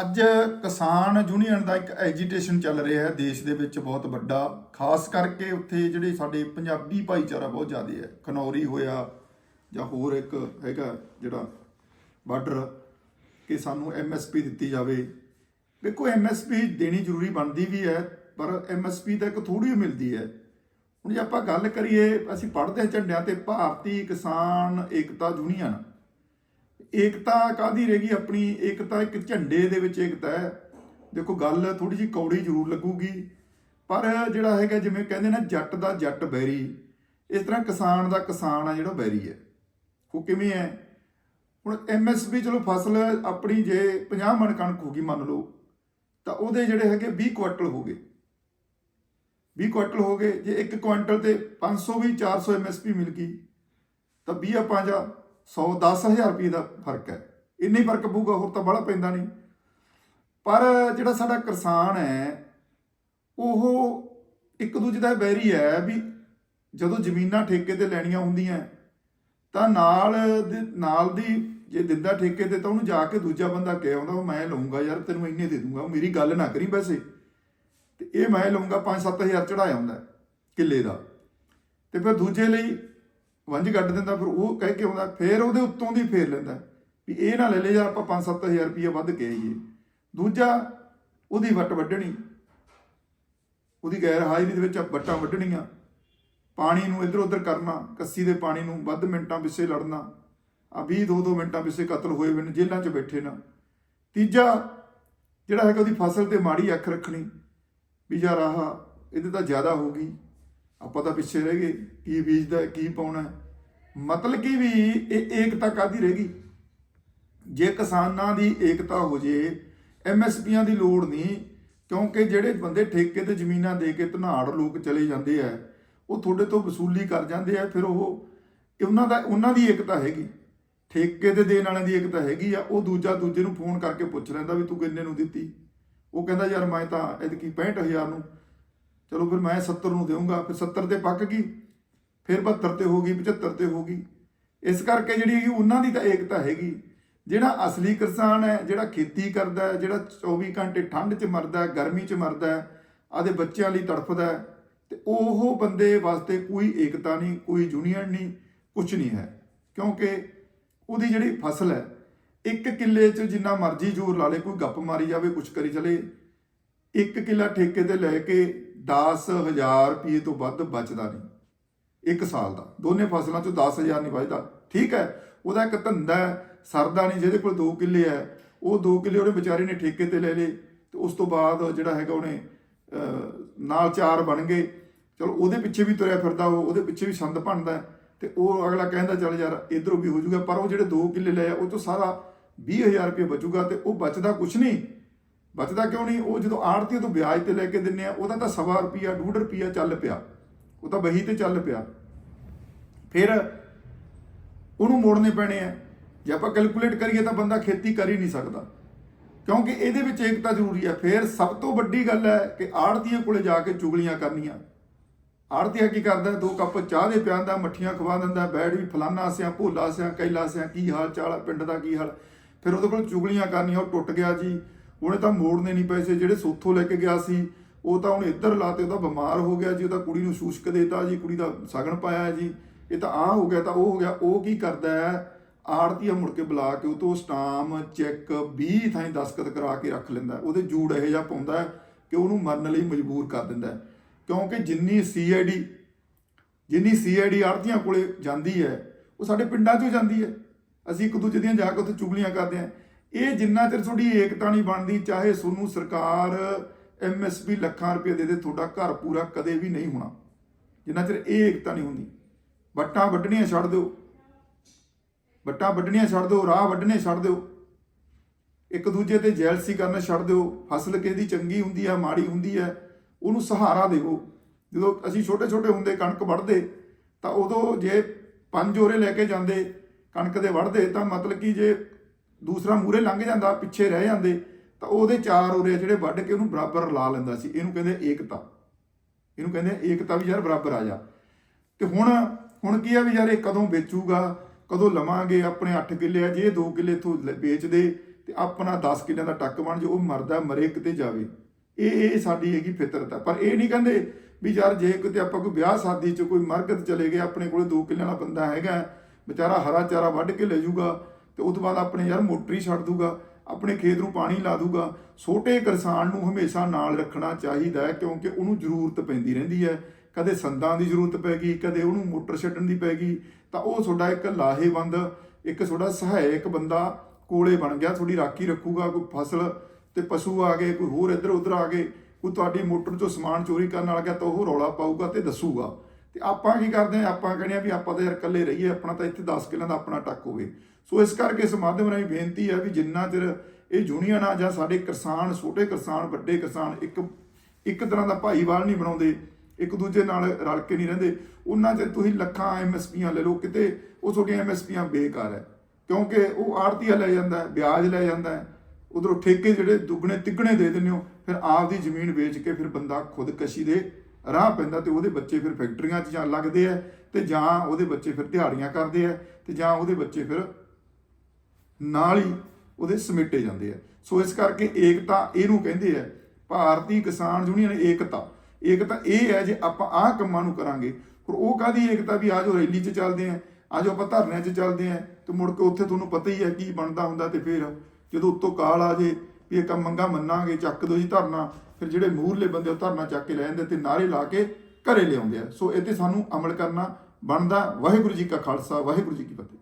ਅੱਜ ਕਿਸਾਨ ਯੂਨੀਅਨ ਦਾ ਇੱਕ ਐਜੀਟੇਸ਼ਨ ਚੱਲ ਰਿਹਾ ਹੈ। ਦੇਸ਼ ਦੇ ਵਿੱਚ ਬਹੁਤ ਵੱਡਾ, ਖਾਸ ਕਰਕੇ ਉੱਥੇ ਜਿਹੜੇ ਸਾਡੇ ਪੰਜਾਬੀ ਭਾਈਚਾਰਾ ਬਹੁਤ ਜ਼ਿਆਦਾ ਹੈ। ਖਨੌਰੀ ਹੋਇਆ ਜਾਂ ਹੋਰ ਇੱਕ ਹੈਗਾ ਜਿਹੜਾ ਬਾਰਡਰ ਕਿ ਸਾਨੂੰ ਐਮਐਸਪੀ ਦਿੱਤੀ ਜਾਵੇ। ਦੇਖੋ ਐਮਐਸਪੀ ਦੇਣੀ ਜ਼ਰੂਰੀ ਬਣਦੀ ਵੀ ਹੈ, ਪਰ ਐਮਐਸਪੀ ਤਾਂ ਇੱਕ ਥੋੜੀ ਹੀ ਮਿਲਦੀ ਹੈ। ਹੁਣ ਜੇ ਆਪਾਂ ਗੱਲ ਕਰੀਏ, ਅਸੀਂ ਪੜ੍ਹਦੇ ਹਾਂ ਝੰਡਿਆਂ ਤੇ, ਭਾਰਤੀ ਕਿਸਾਨ ਏਕਤਾ ਯੂਨੀਅਨ ਏਕਤਾ ਕਾਦੀ ਰਹੇਗੀ ਆਪਣੀ? ਏਕਤਾ ਇੱਕ ਝੰਡੇ ਦੇ ਵਿੱਚ ਏਕਤਾ ਹੈ। ਦੇਖੋ, ਗੱਲ ਥੋੜੀ ਜੀ ਕੌੜੀ ਜ਼ਰੂਰ ਲੱਗੂਗੀ, ਪਰ ਜਿਹੜਾ ਹੈਗਾ, ਜਿਵੇਂ ਕਹਿੰਦੇ ਨਾ, ਜੱਟ ਦਾ ਜੱਟ ਬੈਰੀ। ਇਸ ਤਰ੍ਹਾਂ ਕਿਸਾਨ ਦਾ ਕਿਸਾਨ ਆ ਜਿਹੜਾ ਬੈਰੀ ਹੈ। ਉਹ ਕਿਵੇਂ ਹੈ? ਹੁਣ ਐਮਐਸਪੀ ਚਲੋ, ਫਸਲ ਆਪਣੀ ਜੇ 50 ਮਣ ਕਣਕ ਹੋਗੀ ਮੰਨ ਲਓ, ਤਾਂ ਉਹਦੇ ਜਿਹੜੇ ਹੈਗੇ 20 ਕੁਇੰਟਲ ਹੋ ਗਏ। 20 ਕੁਇੰਟਲ ਹੋ ਗਏ। ਜੇ 1 ਕੁਇੰਟਲ ਤੇ 500 ਵੀ 400 ਐਮਐਸਪੀ ਮਿਲ ਗਈ, ਤਾਂ 20 ਆ 5 100 10000 ਰੁਪਏ ਦਾ ਫ਼ਰਕ ਹੈ। ਇੰਨਾ ਹੀ ਫ਼ਰਕ ਪਊਗਾ, ਹੋਰ ਤਾਂ ਬੜਾ ਪੈਂਦਾ ਨਹੀਂ। ਪਰ ਜਿਹੜਾ ਸਾਡਾ ਕਿਸਾਨ ਹੈ, ਉਹ ਇੱਕ ਦੂਜੇ ਦਾ ਬੈਰੀ ਹੈ ਵੀ ਜਦੋਂ ਜ਼ਮੀਨਾਂ ਠੇਕੇ ਤੇ ਲੈਣੀਆਂ ਹੁੰਦੀਆਂ, ਤਾਂ ਨਾਲ ਦੇ- ਨਾਲ ਦੀ ਜੇ ਦਿੰਦਾ ਠੇਕੇ ਤੇ ਤਾਂ ਉਹਨੂੰ ਜਾ ਕੇ ਦੂਜਾ ਬੰਦਾ ਕਹਿ ਆਉਂਦਾ, ਉਹ ਮੈਂ ਲਊਂਗਾ ਯਾਰ, ਤੈਨੂੰ ਇੰਨੇ ਦੇ ਦੂੰਗਾ, ਉਹ ਮੇਰੀ ਗੱਲ ਨਾ ਕਰੀ ਵੈਸੇ। ਤੇ ਇਹ ਮੈਂ ਲਊਂਗਾ 5-7000 ਚੜਾਇਆ ਹੁੰਦਾ ਕਿੱਲੇ ਦਾ। ਤੇ ਫਿਰ ਦੂਜੇ ਲਈ ਵੰਜ ਕੱਢ ਦਿੰਦਾ, ਫਿਰ ਉਹ ਕਹਿ ਕੇ ਆਉਂਦਾ, ਫਿਰ ਉਹਦੇ ਉੱਤੋਂ ਦੀ ਫੇਰ ਲੈਂਦਾ। ਵੀ ਇਹ ਨਾ ਲੈ ਲੈ ਯਾਰ ਆਪਾਂ 5-7000 ਰੁਪਏ ਵੱਧ ਕੇ ਆਈਏ। ਦੂਜਾ, ਉਹਦੀ ਵੱਟ ਵੱਢਣੀ। ਉਹਦੀ ਗੈਰ ਹਾਜ਼ਰੀ ਦੇ ਵਿੱਚ ਵੱਟਾਂ ਵੱਢਣੀਆਂ। ਪਾਣੀ ਨੂੰ ਇੱਧਰ ਉੱਧਰ ਕਰਨਾ, ਕੱਸੀ ਦੇ ਪਾਣੀ ਨੂੰ ਵੱਧ ਮਿੰਟਾਂ ਪਿੱਛੇ ਲੜਨਾ। ਆ 20 ਦੋ ਦੋ ਮਿੰਟਾਂ ਪਿੱਛੇ ਕਤਲ ਹੋਏ ਹੋਏ ਨੇ, ਜੇਲ੍ਹਾਂ 'ਚ ਬੈਠੇ ਨਾ। ਤੀਜਾ, ਜਿਹੜਾ ਹੈਗਾ ਉਹਦੀ ਫਸਲ ਤੇ ਮਾੜੀ ਅੱਖ ਰੱਖਣੀ। ਵੀ ਯਾਰ ਆਹ, ਇਹਦੇ ਤਾਂ ਜ਼ਿਆਦਾ ਹੋ ਗਈ। ਆਪਾਂ ਤਾਂ ਪਿੱਛੇ ਰਹਿ ਗਏ, ਕੀ ਬੀਜਦਾ, ਕੀ ਪਾਉਣਾ ਮਤਲਬ ਕਿ ਵੀ ਇਹ ਏਕਤਾ ਕਾਦੀ ਗਈ? ਜੇ ਕਿਸਾਨਾਂ ਦੀ ਏਕਤਾ ਹੋ ਜੇ ਐਮਐਸਪੀਆਂ ਦੀ ਲੋੜ ਨਹੀਂ, ਕਿਉਂਕਿ ਜਿਹੜੇ ਬੰਦੇ ਠੇਕੇ ਤੇ ਜ਼ਮੀਨਾਂ ਦੇ ਕੇ ਧਨਾੜ ਲੋਕ ਚਲੇ ਜਾਂਦੇ ਆ, ਉਹ ਤੁਹਾਡੇ ਤੋਂ ਵਸੂਲੀ ਕਰ ਜਾਂਦੇ ਆ, ਫਿਰ ਉਹ ਉਹਨਾਂ ਦਾ, ਉਹਨਾਂ ਦੀ ਏਕਤਾ ਹੈਗੀ। ਠੇਕੇ ਤੇ ਦੇਣ ਵਾਲਿਆਂ ਦੀ ਏਕਤਾ ਹੈਗੀ ਆ, ਉਹ ਦੂਜਾ ਦੂਜੇ ਨੂੰ ਫੋਨ ਕਰਕੇ ਪੁੱਛ ਲੈਂਦਾ ਵੀ ਤੂੰ ਕਿੰਨੇ ਨੂੰ ਦਿੱਤੀ? ਉਹ ਕਹਿੰਦਾ, ਯਾਰ ਮੈਂ ਤਾਂ ਐਤਕੀ 65000 ਨੂੰ ਚਲੋ ਫਿਰ ਮੈਂ 70 ਨੂੰ ਦੇਵਾਂਗਾ ਫਿਰ 70 ਤੇ ਪੱਕ ਗਈ, ਫਿਰ 72 ਤੇ ਹੋ ਗਈ 75 ਤੇ ਹੋ ਗਈ। ਇਸ ਕਰਕੇ ਜਿਹੜੀ ਹੈਗੀ ਉਹਨਾਂ ਦੀ ਤਾਂ ਏਕਤਾ ਹੈਗੀ। ਜਿਹੜਾ ਅਸਲੀ ਕਿਸਾਨ ਹੈ, ਜਿਹੜਾ ਖੇਤੀ ਕਰਦਾ ਹੈ, ਜਿਹੜਾ 24 ਘੰਟੇ ਠੰਡ 'ਚ ਮਰਦਾ ਹੈ, ਗਰਮੀ 'ਚ ਮਰਦਾ ਹੈ, ਆਦੇ ਬੱਚਿਆਂ ਲਈ ਤੜਫਦਾ ਹੈ, ਤੇ ਉਹ ਬੰਦੇ ਵਾਸਤੇ ਕੋਈ ਏਕਤਾ ਨਹੀਂ, ਕੋਈ ਯੂਨੀਅਨ ਨਹੀਂ ਕੁਝ ਨਹੀਂ ਹੈ। ਕਿਉਂਕਿ ਉਹਦੀ ਜਿਹੜੀ ਫਸਲ ਹੈ, ਇੱਕ ਕਿੱਲੇ 'ਚ ਜਿੰਨਾ ਮਰਜ਼ੀ ਜ਼ੋਰ ਲਾ ਲੇ, ਕੋਈ ਗੱਪ ਮਾਰੀ ਜਾਵੇ ਕੁਝ ਕਰੀ ਚਲੇ, ਇੱਕ ਕਿੱਲਾ ਠੇਕੇ ਤੇ ਲੈ ਕੇ 10000 ਰੁਪਏ ਤੋਂ ਵੱਧ ਬਚਦਾ ਨਹੀਂ। ਇੱਕ ਸਾਲ ਦਾ। ਦੋਨੇ ਫਸਲਾਂ ਚੋਂ 10000 ਨਹੀਂ ਬਚਦਾ ਠੀਕ ਹੈ। ਉਹਦਾ ਇੱਕ ਧੰਦਾ ਹੈ, ਸਰਦਾ ਨਹੀਂ। ਜਿਹਦੇ ਕੋਲ 2 ਕਿੱਲੇ ਹੈ ਉਹ 2 ਕਿੱਲੇ ਉਹਨੇ ਵਿਚਾਰੇ ਨੇ ਠੇਕੇ ਤੇ ਲੈ ਲਏ। ਤੇ ਉਸ ਤੋਂ ਬਾਅਦ ਜਿਹੜਾ ਹੈਗਾ ਉਹਨੇ ਨਾਲ ਚਾਰ ਬਣ ਗਏ। ਚਲੋ ਉਹਦੇ ਪਿੱਛੇ ਵੀ ਤੁਰਿਆ ਫਿਰਦਾ ਉਹ। ਉਹਦੇ ਪਿੱਛੇ ਵੀ ਸੰਦ ਬਣਦਾ ਹੈ। ਤੇ ਉਹ ਅਗਲਾ ਕਹਿੰਦਾ ਚੱਲ ਯਾਰ ਇਧਰੋਂ ਵੀ ਹੋ ਜਾਊਗਾ। ਪਰ ਉਹ ਜਿਹੜੇ 2 ਕਿੱਲੇ ਲਏ ਆ ਉਹ ਤੋਂ ਸਾਰਾ 20000 ਰੁਪਏ ਬਚੂਗਾ ਤੇ ਉਹ ਬਚਦਾ ਕੁਛ ਨਹੀਂ। ਬਚਦਾ ਕਿਉਂ ਨਹੀਂ? ਉਹ ਜਦੋਂ ਆੜਤੀ ਤੋਂ ਵਿਆਜ ਤੇ ਲੈ ਕੇ ਦਿੰਨੇ ਆ, ਉਹਦਾ ਤਾਂ ਸਵਾ ਰੁਪਿਆ 2 ਰੁਪਿਆ ਚੱਲ ਪਿਆ। ਉਹ ਤਾਂ ਬਹੀ ਤੇ ਚੱਲ ਪਿਆ। ਫਿਰ ਉਹਨੂੰ ਮੋੜਨੇ ਪੈਣੇ ਆ। ਜੇ ਆਪਾਂ ਕੈਲਕੂਲੇਟ ਕਰੀਏ ਤਾਂ ਬੰਦਾ ਖੇਤੀ ਕਰ ਹੀ ਨਹੀਂ ਸਕਦਾ। ਕਿਉਂਕਿ ਇਹਦੇ ਵਿੱਚ ਏਕਤਾ ਜ਼ਰੂਰੀ ਹੈ ਫਿਰ ਸਭ ਤੋਂ ਵੱਡੀ ਗੱਲ ਹੈ ਕਿ ਆੜਤੀਆਂ ਕੋਲੇ ਜਾ ਕੇ ਚੁਗਲੀਆਂ ਕਰਨੀਆਂ। ਆੜਤੀਆ ਕੀ ਕਰਦਾ? ਦੋ ਕੱਪ ਚਾਹ ਦੇ ਪਿਆਂਦਾ ਮੱਠੀਆਂ ਖਵਾ ਦਿੰਦਾ, ਬੈਠ ਵੀ ਫਲਾਨਾ ਸਿਆ, ਭੋਲਾ ਸਿਆ, ਕੈਲਾ ਸਿਆ, ਕੀ ਹਾਲ ਚਾਲ ਪਿੰਡ ਦਾ ਕੀ ਹਾਲ? ਫਿਰ ਉਹਦੇ ਕੋਲ ਚੁਗਲੀਆਂ ਕਰਨੀਆਂ, ਉਹ ਟੁੱਟ ਗਿਆ ਜੀ। ਉਹਨੇ ਤਾਂ ਮੋੜਨੇ ਨਹੀਂ ਪੈਸੇ, ਜਿਹੜੇ ਸੋਥੋਂ ਲੈ ਕੇ ਗਿਆ ਸੀ, ਉਹ ਤਾਂ ਹੁਣ ਇੱਧਰ ਲਾਤੇ ਉਹਦਾ ਬਿਮਾਰ ਹੋ ਗਿਆ ਜੀ, ਉਹਦਾ ਕੁੜੀ ਨੂੰ ਸ਼ੂਸ਼ਕ ਦੇਤਾ ਜੀ, ਕੁੜੀ ਦਾ ਸਗਨ ਪਾਇਆ ਜੀ। ਇਹ ਤਾਂ ਆ ਹੋ ਗਿਆ, ਤਾਂ ਉਹ ਹੋ ਗਿਆ, ਉਹ ਕੀ ਕਰਦਾ ਹੈ? ਆੜਤੀਆ ਮੁੜ ਕੇ ਬੁਲਾ ਕੇ ਉਹ ਤੋਂ ਸਟਾਮ, ਚੈੱਕ 20 ਥਾਂ ਦਸਖਤ ਕਰਾ ਕੇ ਰੱਖ ਲੈਂਦਾ ਉਹਦੇ ਜੂੜ ਇਹੋ ਜਿਹਾ ਪਾਉਂਦਾ ਹੈ ਕਿ ਉਹਨੂੰ ਮਰਨ ਲਈ ਮਜਬੂਰ ਕਰ ਦਿੰਦਾ ਕਿਉਂਕਿ ਜਿੰਨੀ ਸੀਆਈਡੀ ਜਿੰਨੀ ਸੀਆਈਡੀ ਆੜਤੀਆਂ ਕੋਲੇ ਜਾਂਦੀ ਹੈ, ਉਹ ਸਾਡੇ ਪਿੰਡਾਂ 'ਚੋਂ ਜਾਂਦੀ ਹੈ। ਅਸੀਂ ਇੱਕ ਦੂਜੇ ਦੀਆਂ ਜਾ ਕੇ ਉੱਥੇ ਚੁਗਲੀਆਂ ਕਰਦੇ ਹਾਂ। ਇਹ ਜਿੰਨਾ ਚਿਰ ਤੁਹਾਡੀ ਏਕਤਾ ਨਹੀਂ ਬਣਦੀ, ਚਾਹੇ ਤੁਹਾਨੂੰ ਸਰਕਾਰ ਐਮਐਸਪੀ ਲੱਖਾਂ ਰੁਪਏ ਦੇ ਦੇ, ਤੁਹਾਡਾ ਘਰ ਪੂਰਾ ਕਦੇ ਵੀ ਨਹੀਂ ਹੋਣਾ। ਜਿੰਨਾ ਚਿਰ ਇਹ ਏਕਤਾ ਨਹੀਂ ਹੁੰਦੀ। ਵੱਟਾਂ ਵੱਢਣੀਆਂ ਛੱਡ ਦਿਓ। ਵੱਟਾਂ ਵੱਢਣੀਆਂ ਛੱਡ ਦਿਓ, ਰਾਹ ਵੱਢਣੇ ਛੱਡ ਦਿਓ। ਇੱਕ ਦੂਜੇ ਤੇ ਜੈਲਸੀ ਕਰਨਾ ਛੱਡ ਦਿਓ। ਫਸਲ ਕਿਸੇ ਦੀ ਚੰਗੀ ਹੁੰਦੀ ਹੈ ਮਾੜੀ ਹੁੰਦੀ ਹੈ ਉਹਨੂੰ ਸਹਾਰਾ ਦੇਵੋ ਜਦੋਂ ਅਸੀਂ ਛੋਟੇ ਛੋਟੇ ਹੁੰਦੇ, ਕਣਕ ਵੱਢਦੇ, ਤਾਂ ਉਦੋਂ ਜੇ ਪੰਜ ਓਰੇ ਲੈ ਕੇ ਜਾਂਦੇ, ਕਣਕ ਦੇ ਵੱਢਦੇ, ਤਾਂ ਮਤਲਬ ਕਿ ਜੇ ਦੂਸਰਾ ਮੂਰੇ ਲੰਘ ਜਾਂਦਾ, ਪਿੱਛੇ ਰਹਿ ਜਾਂਦੇ, ਤਾਂ ਉਹਦੇ ਚਾਰ ਓਰੇ ਜਿਹੜੇ ਵੱਢ ਕੇ ਉਹਨੂੰ ਬਰਾਬਰ ਲਾ ਲੈਂਦਾ ਸੀ। ਇਹਨੂੰ ਕਹਿੰਦੇ ਏਕਤਾ। ਇਹਨੂੰ ਕਹਿੰਦੇ ਏਕਤਾ ਵੀ ਯਾਰ ਬਰਾਬਰ ਆ ਜਾ। ਤੇ ਹੁਣ ਹੁਣ ਕੀ ਆ ਵੀ ਯਾਰ ਇਹ ਕਦੋਂ ਵੇਚੂਗਾ, ਕਦੋਂ ਲਵਾਂਗੇ ਆਪਣੇ 8 ਕਿੱਲੇ ਆ, ਜੇ 2 ਕਿੱਲੇ ਤੋਂ ਵੇਚ ਦੇ ਤੇ ਆਪਣਾ 10 ਕਿੱਲਿਆਂ ਦਾ ਟੱਕ ਬਣ ਜੇ, ਉਹ ਮਰਦਾ, ਮਰੇ ਕਿਤੇ ਜਾਵੇ। ਇਹ ਇਹ ਸਾਡੀ ਹੈਗੀ ਫਿਤਰਤ ਹੈ ਪਰ ਇਹ ਨਹੀਂ ਕਹਿੰਦੇ ਵੀ ਯਾਰ ਜੇ ਕਿਤੇ ਆਪਾਂ ਕੋਈ ਵਿਆਹ ਸ਼ਾਦੀ 'ਚ ਕੋਈ ਮਰਗਤ ਚਲੇ ਗਏ, ਆਪਣੇ ਕੋਲੇ 2 ਕਿੱਲਿਆਂ ਵਾਲਾ ਬੰਦਾ ਹੈਗਾ, ਵਿਚਾਰਾ ਹਰਾ ਚਾਰਾ ਵੱਢ ਕੇ ਲੈ ਜਾਊਗਾ ਤੇ ਉਸ ਤੋਂ ਬਾਅਦ ਆਪਣੇ ਯਾਰ ਮੋਟਰ ਹੀ ਛੱਡ ਦੂਗਾ, ਆਪਣੇ ਖੇਤ ਨੂੰ ਪਾਣੀ ਲਾ ਦੂਗਾ। ਛੋਟੇ ਕਿਸਾਨ ਨੂੰ ਹਮੇਸ਼ਾ ਨਾਲ ਰੱਖਣਾ ਚਾਹੀਦਾ ਹੈ, ਕਿਉਂਕਿ ਉਹਨੂੰ ਜ਼ਰੂਰਤ ਪੈਂਦੀ ਰਹਿੰਦੀ ਹੈ। ਕਦੇ ਸੰਦਾਂ ਦੀ ਜ਼ਰੂਰਤ ਪੈ ਗਈ, ਕਦੇ ਉਹਨੂੰ ਮੋਟਰ ਛੱਡਣ ਦੀ ਪੈ ਗਈ, ਤਾਂ ਉਹ ਤੁਹਾਡਾ ਇੱਕ ਲਾਹੇਵੰਦ, ਇੱਕ ਤੁਹਾਡਾ ਸਹਾਇਕ ਬੰਦਾ ਕੋਲੇ ਬਣ ਗਿਆ, ਤੁਹਾਡੀ ਰਾਖੀ ਰੱਖੂਗਾ, ਕੋਈ ਫਸਲ ਤੇ ਪਸ਼ੂ ਆ ਗਏ, ਕੋਈ ਹੋਰ ਇੱਧਰ ਉੱਧਰ ਆ ਗਏ, ਕੋਈ ਤੁਹਾਡੀ ਮੋਟਰ ਚੋਂ ਸਮਾਨ ਚੋਰੀ ਕਰਨ ਵਾਲਾ ਗਿਆ, ਤਾਂ ਉਹ ਰੌਲਾ ਪਾਊਗਾ ਤੇ ਦੱਸੂਗਾ। ਤੇ ਆਪਾਂ ਕੀ ਕਰਦੇ ਆ ਆਪਾਂ ਕਹਿੰਦੇ ਆ ਵੀ ਆਪਾਂ ਤਾਂ ਯਾਰ ਇਕੱਲੇ ਰਹੀਏ, ਆਪਣਾ ਤਾਂ ਇੱਥੇ 10 ਕਿੱਲਿਆਂ ਦਾ ਆਪਣਾ ਟੱਕ ਹੋਵੇ। ਸੋ ਇਸ ਕਰਕੇ ਇਸ ਮਾਧਿਅਮ ਰਾਹੀਂ ਬੇਨਤੀ ਹੈ ਵੀ ਜਿੰਨਾ ਚਿਰ ਇਹ ਯੂਨੀਅਨ ਆ ਜਾਂ ਸਾਡੇ ਕਿਸਾਨ, ਛੋਟੇ ਕਿਸਾਨ, ਵੱਡੇ ਕਿਸਾਨ ਇੱਕ ਇੱਕ ਤਰ੍ਹਾਂ ਦਾ ਭਾਈਵਾਲ ਨਹੀਂ ਬਣਾਉਂਦੇ, ਇੱਕ ਦੂਜੇ ਨਾਲ ਰਲ ਕੇ ਨਹੀਂ ਰਹਿੰਦੇ, ਉਹਨਾਂ 'ਚ ਤੁਸੀਂ ਲੱਖਾਂ ਐਮਐਸਪੀਆਂ ਲੈ ਲਓ, ਕਿਤੇ ਉਹ ਤੁਹਾਡੀਆਂ ਐਮਐਸਪੀਆਂ ਬੇਕਾਰ ਹੈ। ਕਿਉਂਕਿ ਉਹ ਆੜਤੀਆ ਲੈ ਜਾਂਦਾ ਵਿਆਜ ਲੈ ਜਾਂਦਾ ਹੈ, ਉਧਰੋਂ ਠੇਕੇ ਜਿਹੜੇ ਦੁੱਗਣੇ ਤਿੱਗਣੇ ਦੇ ਦਿੰਦੇ ਹੋ, ਫਿਰ ਆਪ ਦੀ ਜ਼ਮੀਨ ਵੇਚ ਕੇ ਫਿਰ ਬੰਦਾ ਖੁਦਕਸ਼ੀ ਦੇ ਰਾਹ ਪੈਂਦਾ ਤੇ ਉਹਦੇ ਬੱਚੇ ਫਿਰ ਫੈਕਟਰੀਆਂ 'ਚ ਜਾਂ ਲੱਗਦੇ ਆ ਤੇ ਜਾਂ ਉਹਦੇ ਬੱਚੇ ਫਿਰ ਦਿਹਾੜੀਆਂ ਕਰਦੇ ਆ ਤੇ ਜਾਂ ਉਹਦੇ ਬੱਚੇ ਫਿਰ ਨਾਲ ਹੀ ਉਹਦੇ ਸਮੇਟੇ ਜਾਂਦੇ ਆ। ਸੋ ਇਸ ਕਰਕੇ ਏਕਤਾ ਇਹਨੂੰ ਕਹਿੰਦੇ ਆ, ਭਾਰਤੀ ਕਿਸਾਨ ਯੂਨੀਅਨ ਏਕਤਾ। ਏਕਤਾ ਇਹ ਹੈ ਜੇ ਆਪਾਂ ਆਹ ਕੰਮਾਂ ਨੂੰ ਕਰਾਂਗੇ ਪਰ ਉਹ ਕਾਦੀ ਏਕਤਾ ਵੀ ਆਜੋ ਰੈਲੀ 'ਚ ਚੱਲਦੇ ਆ, ਆਜੋ ਆਪਾਂ ਧਰਨਿਆਂ 'ਚ ਚੱਲਦੇ ਆ ਤੇ ਮੁੜ ਕੇ ਉੱਥੇ ਤੁਹਾਨੂੰ ਪਤਾ ਹੀ ਹੈ ਕੀ ਬਣਦਾ ਹੁੰਦਾ ਤੇ ਫਿਰ ਜਦੋਂ ਉੱਤੋਂ ਕਾਲ ਆ ਜੇ ਵੀ ਇਹ ਕੰਮ ਮੰਗਾ ਮੰਨਾਂਗੇ, ਚੱਕ ਦੋ ਜੀ ਧਰਨਾ ਫਿਰ ਜਿਹੜੇ ਮੂਹਰਲੇ ਬੰਦੇ ਉਹ ਧਰਨਾ ਚੱਕ ਕੇ ਲੈ ਜਾਂਦੇ ਤੇ ਨਾਰੇ ਲਾ ਕੇ ਘਰੇ ਲਿਆਉਂਦੇ ਆ। ਸੋ ਇਹ ਤੇ ਸਾਨੂੰ ਅਮਲ ਕਰਨਾ ਬਣਦਾ। ਵਾਹਿਗੁਰੂ ਜੀ ਕਾ ਖਾਲਸਾ, ਵਾਹਿਗੁਰੂ ਜੀ ਕੀ ਫਤਿਹ।